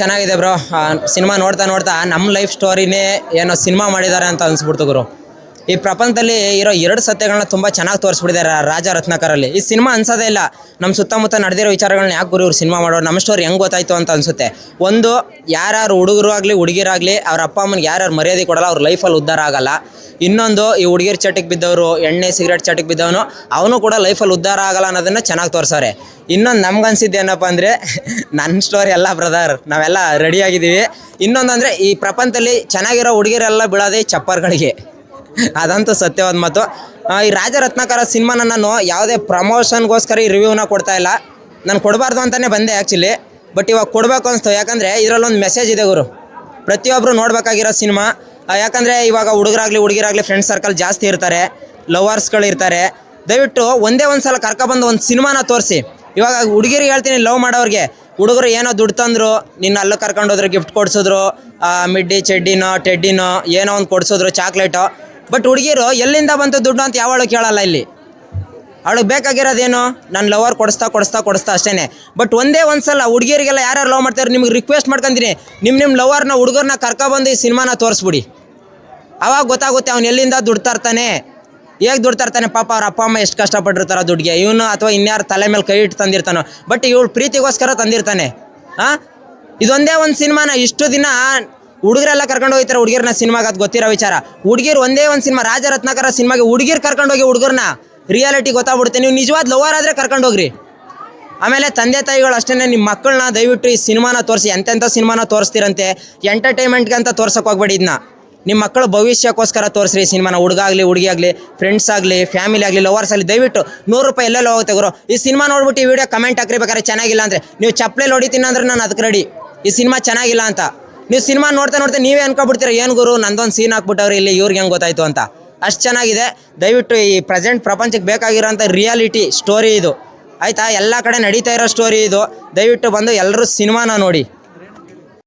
ಚೆನ್ನಾಗಿದೆ bro. Cinema ನೋಡ್ತಾ ನೋಡ್ತಾ ನಮ್ಮ ಲೈಫ್ ಸ್ಟೋರಿನೇ ಏನೋ ಸಿನಿಮಾ ಮಾಡಿದ್ದಾರೆ ಅಂತ ಅನ್ಸ್ಬಿಡ್ತು ಗುರು. ಈ ಪ್ರಪಂಚದಲ್ಲಿ ಇರೋ ಎರಡು ಸತ್ಯಗಳನ್ನ ತುಂಬ ಚೆನ್ನಾಗಿ ತೋರಿಸ್ಬಿಟ್ಟಿದ್ದಾರೆ ರಾಜ ರತ್ನಾಕರಲ್ಲಿ. ಈ ಸಿನಿಮಾ ಅನ್ಸೋದೇ ಇಲ್ಲ. ನಮ್ಮ ಸುತ್ತಮುತ್ತ ನಡೆದಿರೋ ವಿಚಾರಗಳನ್ನ ಯಾಕೆ ಗುರು ಇವ್ರು ಸಿನಿಮಾ ಮಾಡೋರು? ನಮ್ಮ ಸ್ಟೋರಿ ಹೆಂಗೆ ಗೊತ್ತಾಯ್ತು ಅಂತ ಅನ್ಸುತ್ತೆ. ಒಂದು, ಯಾರ್ಯಾರು ಹುಡುಗರು ಆಗಲಿ ಹುಡುಗಿರಾಗಲಿ ಅವ್ರ ಅಪ್ಪ ಅಮ್ಮನಿಗೆ ಯಾರ್ಯಾರು ಮರ್ಯಾದೆ ಕೊಡಲ್ಲ, ಅವ್ರ ಲೈಫಲ್ಲಿ ಉದ್ಧಾರ ಆಗಲ್ಲ. ಇನ್ನೊಂದು ಈ ಹುಡುಗಿರ್ ಚಟಕ್ಕೆ ಬಿದ್ದವರು, ಎಣ್ಣೆ, ಸಿಗರೇಟ್ ಚಟಕ್ಕೆ ಬಿದ್ದವನು, ಅವನು ಕೂಡ ಲೈಫಲ್ಲಿ ಉದ್ಧಾರ ಆಗಲ್ಲ ಅನ್ನೋದನ್ನ ಚೆನ್ನಾಗಿ ತೋರಿಸವ್ರೆ. ಇನ್ನೊಂದು ನಮ್ಗೆ ಅನ್ಸಿದ್ದು ಏನಪ್ಪ ಅಂದರೆ ನನ್ನ ಸ್ಟೋರಿ ಎಲ್ಲ ಬ್ರದರ್ ನಾವೆಲ್ಲ ರೆಡಿ ಆಗಿದ್ದೀವಿ. ಇನ್ನೊಂದು ಅಂದರೆ, ಈ ಪ್ರಪಂಚದಲ್ಲಿ ಚೆನ್ನಾಗಿರೋ ಹುಡುಗಿರೆಲ್ಲ ಬೀಳೋದೇ ಈ ಚಪ್ಪರ್ಗಳಿಗೆ. ಅದಂತೂ ಸತ್ಯವಾದ ಮಾತು. ಈ ರಾಜರತ್ನಾಕರ ಸಿನಿಮಾನ ನಾನು ಯಾವುದೇ ಪ್ರಮೋಷನ್ಗೋಸ್ಕರ ಈ ರಿವ್ಯೂನ ಕೊಡ್ತಾ ಇಲ್ಲ. ನಾನು ಕೊಡಬಾರ್ದು ಅಂತಲೇ ಬಂದೆ ಆ್ಯಕ್ಚುಲಿ ಬಟ್ ಇವಾಗ ಕೊಡಬೇಕು ಅನಿಸ್ತು. ಯಾಕಂದರೆ ಇದರಲ್ಲೊಂದು ಮೆಸೇಜ್ ಇದೆ ಗುರು. ಪ್ರತಿಯೊಬ್ಬರು ನೋಡಬೇಕಾಗಿರೋ ಸಿನಿಮಾ ಯಾಕಂದರೆ ಇವಾಗ ಹುಡುಗರಾಗಲಿ, ಹುಡುಗಿರಾಗಲಿ ಫ್ರೆಂಡ್ ಸರ್ಕಲ್ ಜಾಸ್ತಿ ಇರ್ತಾರೆ ಲವರ್ಸ್ಗಳು ಇರ್ತಾರೆ. ದಯವಿಟ್ಟು ಒಂದೇ ಒಂದು ಸಲ ಕರ್ಕೊಬಂದು ಒಂದು ಸಿನಿಮಾನ ತೋರಿಸಿ. ಇವಾಗ ಹುಡುಗಿರಿಗೆ ಹೇಳ್ತೀನಿ ಲವ್ ಮಾಡೋರಿಗೆ. ಹುಡುಗರು ಏನೋ ದುಡ್ಡು ತಂದ್ರು, ನಿನ್ನ ಅಲ್ಲೂ ಕರ್ಕೊಂಡು ಹೋದ್ರು ಗಿಫ್ಟ್ ಕೊಡ್ಸಿದ್ರು ಮಿಡ್ಡಿ, ಚೆಡ್ಡಿನೋ, ಟೆಡ್ಡಿನೋ, ಏನೋ ಒಂದು ಕೊಡಿಸಿದ್ರು ಚಾಕ್ಲೇಟು ಬಟ್ ಹುಡುಗಿರು ಎಲ್ಲಿಂದ ಬಂತು ದುಡ್ಡು ಅಂತ ಯಾವಳು ಕೇಳಲ್ಲ ಇಲ್ಲಿ. ಅವಳಿಗೆ ಬೇಕಾಗಿರೋದೇನು? ನನ್ನ ಲವರ್ ಕೊಡಿಸ್ತಾ ಕೊಡಿಸ್ತಾ ಕೊಡಿಸ್ತಾ ಅಷ್ಟೇ ಬಟ್ ಒಂದೇ ಒಂದು ಸಲ ಹುಡುಗಿಯರಿಗೆಲ್ಲ ಯಾರ್ಯಾರು ಲವ್ ಮಾಡ್ತಾರೆ ನಿಮ್ಗೆ ರಿಕ್ವೆಸ್ಟ್ ಮಾಡ್ಕೊಂತೀನಿ. ನಿಮ್ಮ ನಿಮ್ಮ ಲವರ್ನ ಹುಡುಗರನ್ನ ಕರ್ಕೊಬಂದು ಈ ಸಿನಿಮಾನ ತೋರಿಸ್ಬಿಡಿ. ಅವಾಗ ಗೊತ್ತಾಗುತ್ತೆ ಅವ್ನು ಎಲ್ಲಿಂದ ದುಡ್ಡು ತರ್ತಾನೆ ಹೇಗೆ ದುಡ್ಡು ತರ್ತಾನೆ ಪಾಪ ಅವ್ರ ಅಪ್ಪ, ಅಮ್ಮ ಎಷ್ಟು ಕಷ್ಟಪಟ್ಟಿರ್ತಾರ ದುಡ್ಡಿಗೆ ಇವನು ಅಥವಾ ಇನ್ಯಾರು ತಲೆ ಮೇಲೆ ಕೈ ಇಟ್ಟು ತಂದಿರ್ತಾನೋ. ಬಟ್ ಇವಳು ಪ್ರೀತಿಗೋಸ್ಕರ ತಂದಿರ್ತಾನೆ. ಹಾಂ? ಇದೊಂದೇ ಒಂದು ಸಿನಿಮಾನ. ಇಷ್ಟು ದಿನ ಹುಡುಗರೆಲ್ಲ ಕರ್ಕೊಂಡು ಹೋಗ್ತಾರೆ ಹುಡುಗಿರ್ನ ಸಿನಿಮಾಗೆ, ಅದು ಗೊತ್ತಿರೋ ವಿಚಾರ. ಹುಡುಗಿರು ಒಂದೇ ಒಂದು ಸಿನಿಮಾ. ರಾಜರತ್ನಾಕರ ಸಿನಿಮಾಗೆ ಹುಡುಗಿರು ಕರ್ಕೊಂಡು ಹೋಗಿ ಹುಡುಗರನ್ನ ರಿಯಾಲಿಟಿ ಗೊತ್ತಾಗ್ಬಿಡುತ್ತೆ. ನೀವು ನಿಜವಾದ ಲವರ್ ಆದರೆ ಕರ್ಕೊಂಡು ಹೋಗ್ರಿ. ಆಮೇಲೆ ತಂದೆ ತಾಯಿಗಳು ಅಷ್ಟೇ ನಿಮ್ಮ ಮಕ್ಕಳನ್ನ ದಯವಿಟ್ಟು ಈ ಸಿನಿಮಾನ ತೋರಿಸಿ ಎಂತೆಂಥ ಸಿನಿಮಾನ ತೋರಿಸ್ತೀರಂತೆ? ಎಂಟರ್ಟೈನ್ಮೆಂಟ್ಗೆ ಅಂತ ತೋರ್ಸೋಕೆ ಹೋಗ್ಬೇಡಿ ಇದನ್ನ ನಿಮ್ಮ ಮಕ್ಕಳ ಭವಿಷ್ಯಕ್ಕೋಸ್ಕರ ತೋರಿಸ್ರಿ ಈ ಸಿನಿಮಾನ. ಹುಡುಗ ಆಗಲಿ, ಹುಡುಗಿ ಆಗಲಿ ಫ್ರೆಂಡ್ಸ್ ಆಗಲಿ ಫ್ಯಾಮಿಲಿ ಆಗಲಿ ಲವರ್ಸ್ ಆಗಲಿ, ದಯವಿಟ್ಟು ನೂರು ರೂಪಾಯಿ ಎಲ್ಲೆಲ್ಲ ಹೋಗುತ್ತೆ ಗುರು. ಈ ಸಿನಿಮಾ ನೋಡ್ಬಿಟ್ಟು ಈ ವಿಡಿಯೋ ಕಮೆಂಟ್ ಹಾಕ್ರಿ ಬೇಕಾದ್ರೆ ಚೆನ್ನಾಗಿಲ್ಲ ಅಂದರೆ ನೀವು ಚಪ್ಪಲೆ ಹೊಡಿತೀನಿ ಅಂದ್ರೆ ನಾನು ಅದಕ್ಕೆ ರೆಡಿ ಈ ಸಿನಿಮಾ ಚೆನ್ನಾಗಿಲ್ಲ ಅಂತ. ನೀವು ಸಿನಿಮಾ ನೋಡ್ತಾ ನೋಡ್ತಾ ನೀವೇ ಅನ್ಕೊಬಿಡ್ತೀರ, ಏನು ಗುರು, ನಂದೊಂದು ಸೀನ್ ಹಾಕ್ಬಿಟ್ಟವ್ರೆ, ಇಲ್ಲಿ ಇವ್ರಿಗೆ ಹೆಂಗೆ ಗೊತ್ತಾಯ್ತು ಅಂತ. ಅಷ್ಟು ಚೆನ್ನಾಗಿದೆ. ದಯವಿಟ್ಟು ಈ ಪ್ರೆಸೆಂಟ್ ಪ್ರಪಂಚಕ್ಕೆ ಬೇಕಾಗಿರೋಂಥ ರಿಯಾಲಿಟಿ ಸ್ಟೋರಿ ಇದು. ಆಯಿತಾ? ಎಲ್ಲ ಕಡೆ ನಡೀತಾ ಇರೋ ಸ್ಟೋರಿ ಇದು. ದಯವಿಟ್ಟು ಬಂದು ಎಲ್ಲರೂ ಸಿನಿಮಾನ ನೋಡಿ.